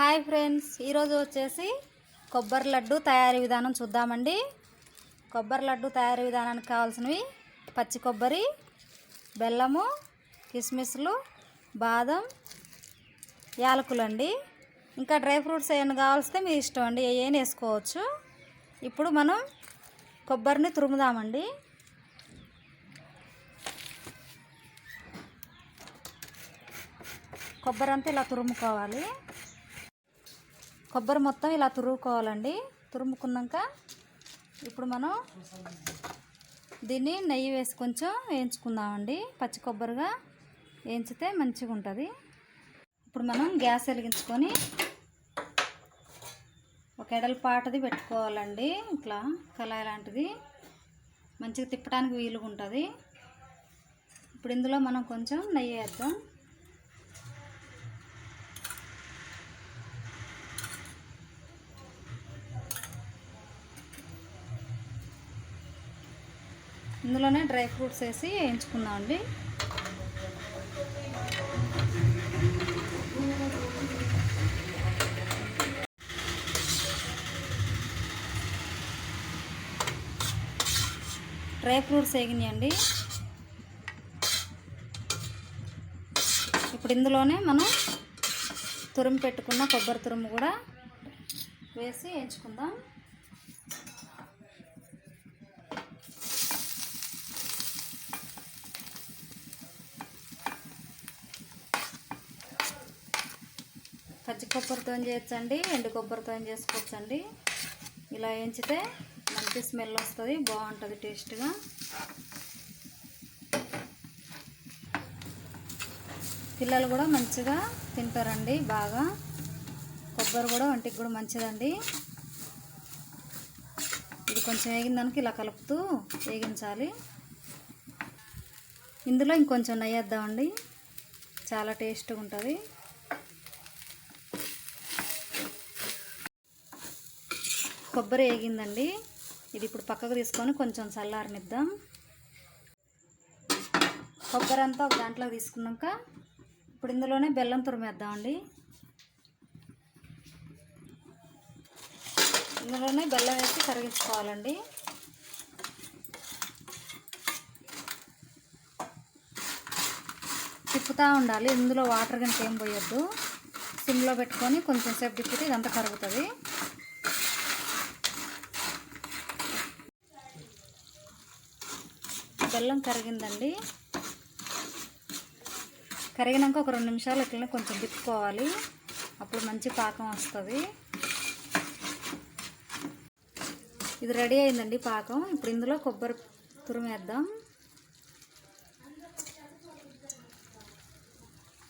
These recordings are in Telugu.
హాయ్ ఫ్రెండ్స్ ఈరోజు వచ్చేసి కొబ్బరి లడ్డు తయారీ విధానం చూద్దామండి. కొబ్బరి లడ్డు తయారీ విధానానికి కావాల్సినవి పచ్చి కొబ్బరి బెల్లము కిస్మిస్లు బాదం యాలకులు అండి ఇంకా డ్రై ఫ్రూట్స్ ఏమైనా కావాల్సితే మీ ఇష్టం అండి ఏం వేసుకోవచ్చు. ఇప్పుడు మనం కొబ్బరిని తురుముదామండి. కొబ్బరి అంతా ఇలా తురుముకోవాలి. కొబ్బరి మొత్తం ఇలా తురుముకోవాలండి. తురుముకున్నాక ఇప్పుడు మనం దీన్ని నెయ్యి వేసి కొంచెం వేయించుకుందామండి. పచ్చి కొబ్బరిగా వేయించితే మంచిగా ఉంటుంది ఇప్పుడు మనం గ్యాస్ వెలిగించుకొని ఒక ఎడలపాటది పెట్టుకోవాలండి. ఇట్లా కళాయి లాంటిది మంచిగా తిప్పడానికి వీలుగా ఉంటుంది ఇప్పుడు ఇందులో మనం కొంచెం నెయ్యి వేద్దాం. ఇందులోనే డ్రై ఫ్రూట్స్ వేసి వేయించుకుందాం అండి. డ్రై ఫ్రూట్స్ వేగినాయండి. ఇప్పుడు ఇందులోనే మనం తురుము పెట్టుకున్న కొబ్బరి తురుము కూడా వేసి వేయించుకుందాం. పచ్చి కొబ్బరితో చేయొచ్చండి ఎండు కొబ్బరితో చేసుకోవచ్చండి. ఇలా వేయించితే మంచి స్మెల్ వస్తుంది బాగుంటుంది టేస్ట్గా పిల్లలు కూడా మంచిగా తింటారండి బాగా. కొబ్బరి కూడా ఒంటికి కూడా మంచిదండి. ఇది కొంచెం వేగిందానికి ఇలా కలుపుతూ వేగించాలి. ఇందులో ఇంకొంచెం నెయ్యేద్దామండి చాలా టేస్ట్గా ఉంటుంది. కొబ్బరి వేగిందండి. ఇది ఇప్పుడు పక్కకు తీసుకొని కొంచెం చల్లారనిద్దాం. కొబ్బరి అంతా ఒక దాంట్లో తీసుకున్నాక ఇప్పుడు ఇందులోనే బెల్లం తురిమేద్దామండి. ఇందులోనే బెల్లం వేసి కరిగించుకోవాలండి. తిప్పుతూ ఉండాలి. ఇందులో వాటర్ కనుక ఏం పోయొద్దు. సిమ్లో పెట్టుకొని కొంచెం సేపు తిప్పితే ఇదంతా కరుగుతుంది. బెల్లం కరిగిందండి. కరిగినాక ఒక రెండు నిమిషాలు ఇట్లా కొంచెం తిప్పుకోవాలి. అప్పుడు మంచి పాకం వస్తుంది. ఇది రెడీ అయిందండి పాకం. ఇప్పుడు ఇందులో కొబ్బరి తురిమేద్దాం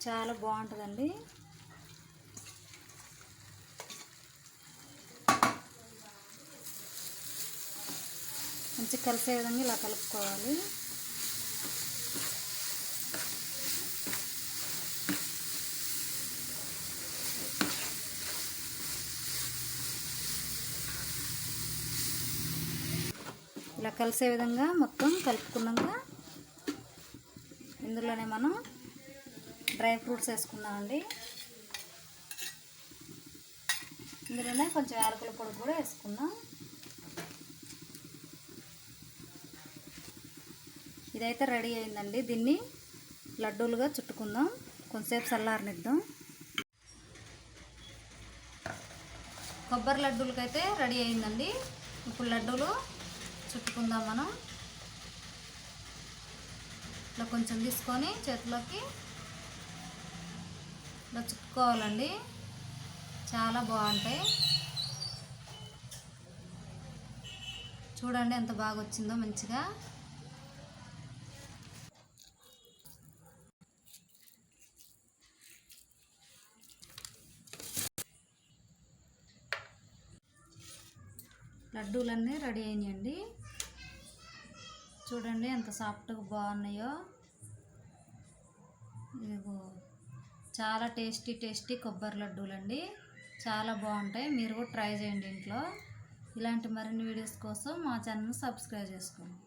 చాలా బాగుంటుందండి. మంచి కలిసే విధంగా ఇలా కలుపుకోవాలి. ఇలా కలిసే విధంగా మొత్తం కలుపుకున్నాక ఇందులోనే మనం డ్రై ఫ్రూట్స్ వేసుకుందామండి. ఇందులోనే కొంచెం యాలకుల పొడి కూడా వేసుకుందాం. ఇదైతే రెడీ అయిందండి. దీన్ని లడ్డూలుగా చుట్టుకుందాం. కొంతసేపు చల్లారనిద్దాం. కొబ్బరి లడ్డూలకైతే రెడీ అయిందండి. ఇప్పుడు లడ్డూలు చుట్టుకుందాం మనం. ఇట్లా కొంచెం తీసుకొని చేతిలోకి ఇలా చుట్టుకోవాలండి. చాలా బాగుంటాయి. చూడండి ఎంత బాగా వచ్చిందో మంచిగా. లడ్డూలన్నీ రెడీ అయినాయండి. చూడండి ఎంత సాఫ్ట్గా బాగున్నాయో. ఇదిగో చాలా టేస్టీ టేస్టీ కొబ్బరి లడ్డూలు అండి చాలా బాగుంటాయి. మీరు కూడా ట్రై చేయండి ఇంట్లో. ఇలాంటి మరిన్ని వీడియోస్ కోసం మా ఛానల్ సబ్స్క్రైబ్ చేసుకోండి.